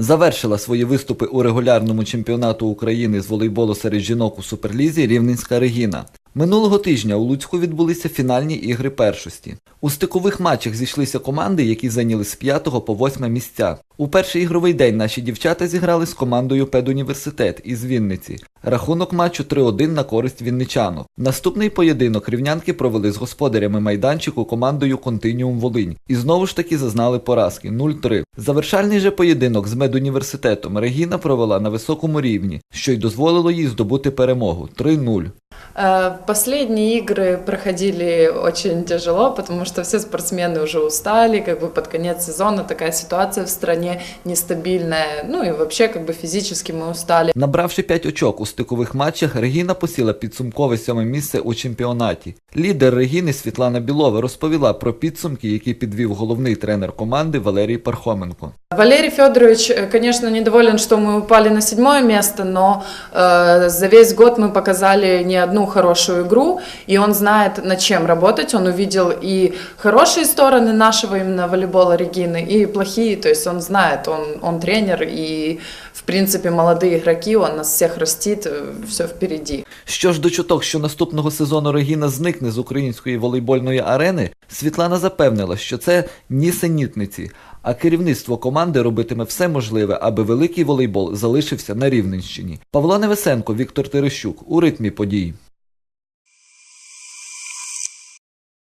Завершила свої виступи у регулярному чемпіонату України з волейболу серед жінок у Суперлізі Рівненська Регіна. Минулого тижня у Луцьку відбулися фінальні ігри першості. У стикових матчах зійшлися команди, які зайняли з 5 по 8 місця. У перший ігровий день наші дівчата зіграли з командою Педуніверситет із Вінниці. Рахунок матчу 3-1 на користь вінничанок. Наступний поєдинок рівнянки провели з господарями майданчику командою Континіум Волинь і знову ж таки зазнали поразки 0-3. Завершальний же поєдинок з медуніверситетом Регіна провела на високому рівні, що й дозволило їй здобути перемогу 3-0. Э, Последние игры проходили очень тяжело, потому что все спортсмены уже устали, как бы под конец сезона такая ситуация в стране нестабильная, ну и вообще как бы физически мы устали. Набравши 5 очок у стикових матчах, Регіна посіла підсумкове сьоме місце у чемпіонаті. Лідер Регіни Світлана Білова розповіла про підсумки, які підвів головний тренер команди Валерій Пархоменко. Валерий Федорович, э, конечно, недоволен, что мы упали на седьмое место, но э, за весь год мы показали не одну хорошую игру, и он знает, над чем работать. Он увидел и хорошие стороны нашего именно волейбола Регины, и плохие. То есть он знает, он, он тренер, и в принципе молодые игроки, он нас всех растит, все впереди. Що ж до чуток, що наступного сезону Регіна зникне з української волейбольної арени, Світлана запевнила, що це нісенітниці, а керівництво команди робитиме все можливе, аби великий волейбол залишився на Рівненщині. Павло Невесенко, Віктор Терещук у ритмі подій.